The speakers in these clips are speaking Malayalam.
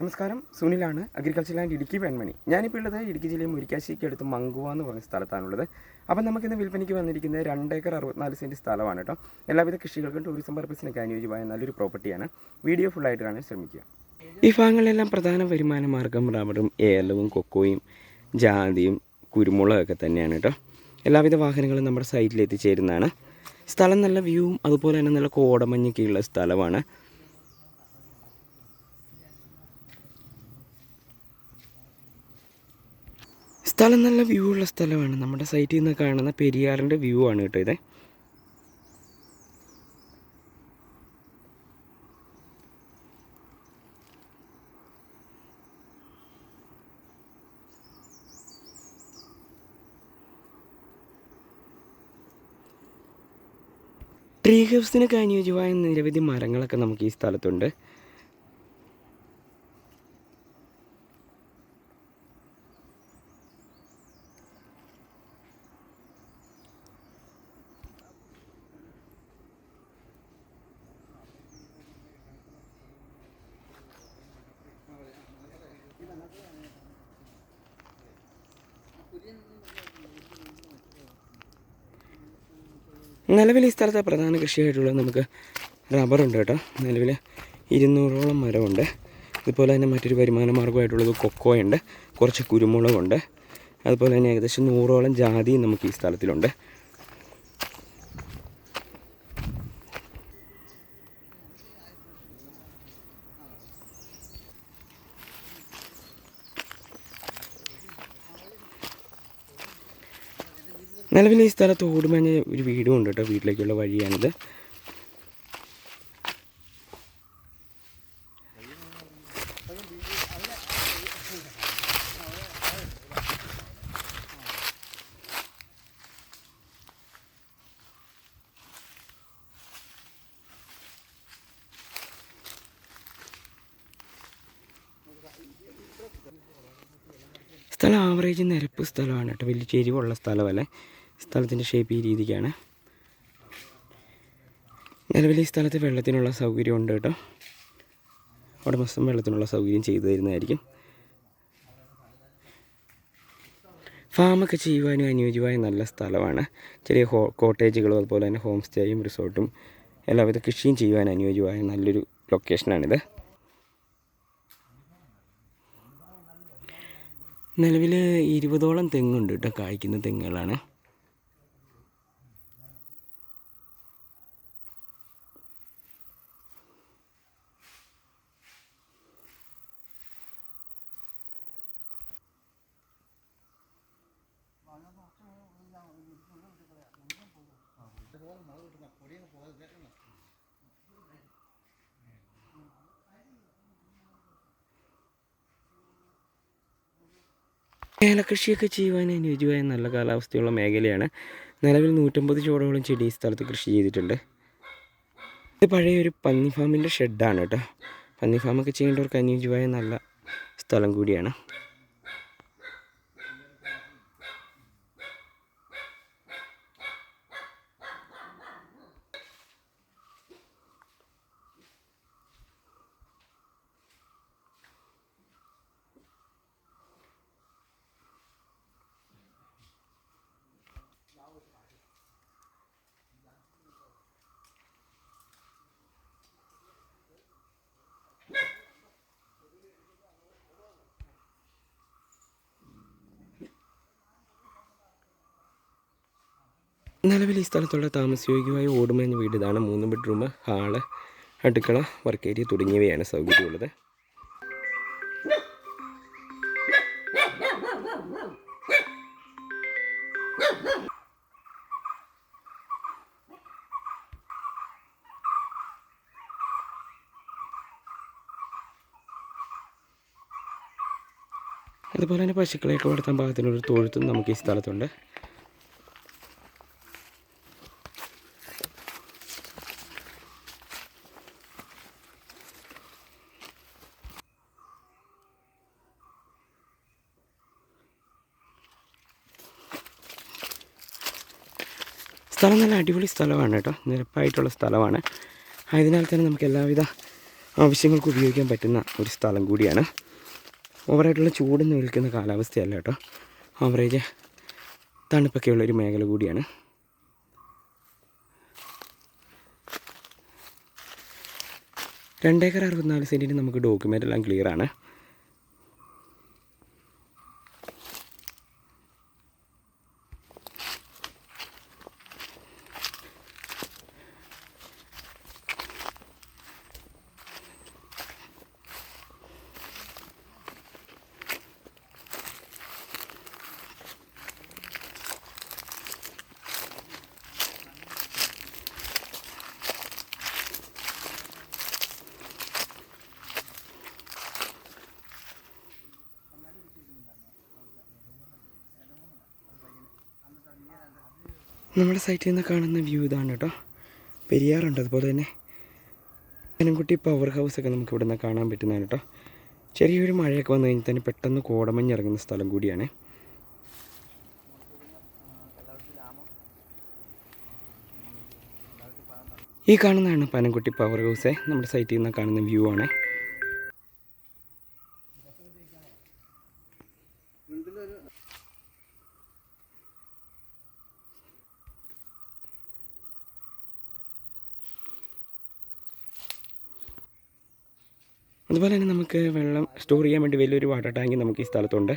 നമസ്കാരം. സുനിലാണ് അഗ്രികൾച്ചർ ലാൻഡ് ഇടുക്കി വെൺമണി ഞാനിപ്പോൾ ഉള്ളത് ഇടുക്കി ജില്ലയിൽ മുരിക്കാശ്ശേരിക്ക് അടുത്ത് മങ്കുവ എന്ന് പറഞ്ഞ സ്ഥലത്താണുള്ളത്. അപ്പം നമുക്കിന്ന് വിൽപ്പനയ്ക്ക് വന്നിരിക്കുന്നത് രണ്ട് ഏക്കർ അറുപത്തിനാല് സെന്റ് സ്ഥലമാണ് കേട്ടോ എല്ലാവിധ കൃഷികൾക്കും ടൂറിസം പർപ്പസിനൊക്കെ അനുയോജ്യമായ നല്ലൊരു പ്രോപ്പർട്ടിയാണ് വീഡിയോ ഫുള്ളായിട്ട് കാണാൻ ശ്രമിക്കുക. ഈ ഭാഗങ്ങളിലെല്ലാം പ്രധാന വരുമാന മാർഗം റബ്ബറും ഏലവും കൊക്കോയും ജാതിയും കുരുമുളകൊക്കെ തന്നെയാണ് കേട്ടോ എല്ലാവിധ വാഹനങ്ങളും നമ്മുടെ സൈറ്റിൽ എത്തിച്ചേരുന്നതാണ്. സ്ഥലം നല്ല വ്യൂവും അതുപോലെ തന്നെ നല്ല കോടമഞ്ഞൊക്കെയുള്ള സ്ഥലമാണ്. സ്ഥലം നല്ല വ്യൂ ഉള്ള സ്ഥലമാണ്. നമ്മുടെ സൈറ്റിൽ നിന്ന് കാണുന്ന പെരിയാറിന്റെ വ്യൂ ആണ് കേട്ടോ ഇത്. ട്രീ ഹൗസിനൊക്കെ അനുയോജ്യമായ നിരവധി മരങ്ങളൊക്കെ നമുക്ക് ഈ സ്ഥലത്തുണ്ട്. നിലവിൽ ഈ സ്ഥലത്തെ പ്രധാന കൃഷിയായിട്ടുള്ളത് നമുക്ക് റബ്ബറുണ്ട് കേട്ടോ. നിലവിൽ ഇരുന്നൂറോളം മരമുണ്ട്. ഇതുപോലെ തന്നെ മറ്റൊരു വരുമാന മാർഗമായിട്ടുള്ളത് കൊക്കോയുണ്ട്. കുറച്ച് കുരുമുളകുണ്ട്. അതുപോലെ തന്നെ ഏകദേശം നൂറോളം ജാതിയും നമുക്ക് ഈ സ്ഥലത്തിലുണ്ട്. നിലവിൽ ഈ സ്ഥലത്ത് ഓടുമഞ്ഞ ഒരു വീടും ഉണ്ട് കേട്ടോ വീട്ടിലേക്കുള്ള വഴിയാണിത്. സ്ഥലം ആവറേജ് നിരപ്പ് സ്ഥലമാണ് കേട്ടോ വലിയ ചെരിവുള്ള സ്ഥലമല്ലേ? സ്ഥലത്തിന്റെ ഷേപ്പ് ഈ രീതിക്കാണ്. നിലവിൽ ഈ സ്ഥലത്ത് വെള്ളത്തിനുള്ള സൗകര്യം ഉണ്ട് കേട്ടോ. ഉടമസ്ഥം വെള്ളത്തിനുള്ള സൗകര്യം ചെയ്തു തരുന്നതായിരിക്കും. ഫാമൊക്കെ ചെയ്യുവാനും അനുയോജ്യമായ നല്ല സ്ഥലമാണ്. ചെറിയ ഹോ കോട്ടേജുകളും അതുപോലെ തന്നെ ഹോം സ്റ്റേയും റിസോർട്ടും എല്ലാവിധ കൃഷിയും ചെയ്യുവാൻ അനുയോജ്യമായ നല്ലൊരു ലൊക്കേഷനാണിത് നിലവിൽ ഇരുപതോളം തെങ്ങുണ്ട് കേട്ടോ. കായ്ക്കുന്ന തെങ്ങുകളാണ്. ഏലകൃഷിയൊക്കെ ചെയ്യുവാൻ അനുയോജ്യമായ നല്ല കാലാവസ്ഥയുള്ള മേഖലയാണ്. നിലവിൽ നൂറ്റമ്പത് ചോടോളം ചെടി ഈ സ്ഥലത്ത് കൃഷി ചെയ്തിട്ടുണ്ട്. ഇത് പഴയ ഒരു പന്നി ഫാമിന്റെ ഷെഡാണ് കേട്ടോ. പന്നി ഫാമൊക്കെ ചെയ്യേണ്ടവർക്ക് അനുയോജ്യമായ നല്ല സ്ഥലം കൂടിയാണ്. നിലവിൽ ഈ സ്ഥലത്തുള്ള താമസയോഗ്യമായ ഓടുമേഞ്ഞ വീട് ഇതാണ്. മൂന്ന് ബെഡ്റൂം ഹാൾ അടുക്കള വർക്ക് ഏരിയ തുടങ്ങിയവയാണ് സൗകര്യമുള്ളത്. അതുപോലെ തന്നെ പശുക്കളെയൊക്കെ വളർത്താൻ പാകത്തിനൊരു തൊഴുത്തും നമുക്ക് ഈ സ്ഥലത്തുണ്ട്. സ്ഥലം നല്ല അടിപൊളി സ്ഥലമാണ് കേട്ടോ. നിരപ്പായിട്ടുള്ള സ്ഥലമാണ്. ആയതിനാൽ തന്നെ നമുക്ക് എല്ലാവിധ ആവശ്യങ്ങൾക്കും ഉപയോഗിക്കാൻ പറ്റുന്ന ഒരു സ്ഥലം കൂടിയാണ്. ഓവറായിട്ടുള്ള ചൂട് നിൽക്കുന്ന കാലാവസ്ഥയല്ല കേട്ടോ. ആവറേജ് തണുപ്പൊക്കെ ഉള്ളൊരു മേഖല കൂടിയാണ്. രണ്ടേക്കർ അറുപത്തിനാല് സെന്റിന് നമുക്ക് ഡോക്യുമെന്റ് എല്ലാം ക്ലിയർ നമ്മുടെ സൈറ്റിൽ നിന്ന് കാണുന്ന വ്യൂ ഇതാണ് കേട്ടോ പെരിയാറുണ്ട്. അതുപോലെ തന്നെ പനംകുട്ടി പവർ ഹൗസ് ഒക്കെ നമുക്ക് ഇവിടെ നിന്ന് കാണാൻ പറ്റുന്നതാണ് കേട്ടോ ചെറിയൊരു മഴയൊക്കെ വന്നു കഴിഞ്ഞാൽ തന്നെ പെട്ടെന്ന് കോടമഞ്ഞ് ഇറങ്ങുന്ന സ്ഥലം കൂടിയാണ്. ഈ കാണുന്നതാണ് പനംകുട്ടി പവർ ഹൗസ് നമ്മുടെ സൈറ്റിൽ നിന്ന് കാണുന്ന വ്യൂ ആണ്. അതുപോലെ തന്നെ നമുക്ക് വെള്ളം സ്റ്റോർ ചെയ്യാൻ വേണ്ടി വലിയൊരു വാട്ടർ ടാങ്ക് നമുക്ക് ഈ സ്ഥലത്തുണ്ട്.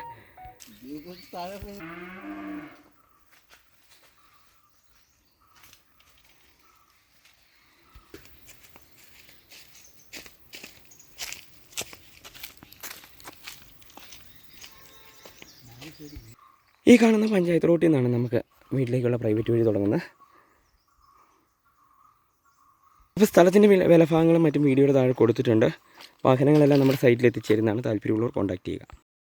ഈ കാണുന്ന പഞ്ചായത്ത് റോട്ടിൽ നിന്നാണ് നമുക്ക് വീട്ടിലേക്കുള്ള പ്രൈവറ്റ് വഴി തുടങ്ങുന്നത്. അപ്പോൾ സ്ഥലത്തിന്റെ വില വിലഭാഗങ്ങളും മറ്റും വീഡിയോയുടെ താഴെ കൊടുത്തിട്ടുണ്ട്. വാഹനങ്ങളെല്ലാം നമ്മുടെ സൈറ്റിൽ എത്തിച്ചേരുന്നതാണ്. താല്പര്യമുള്ളവർ കോൺടാക്ട് ചെയ്യുക.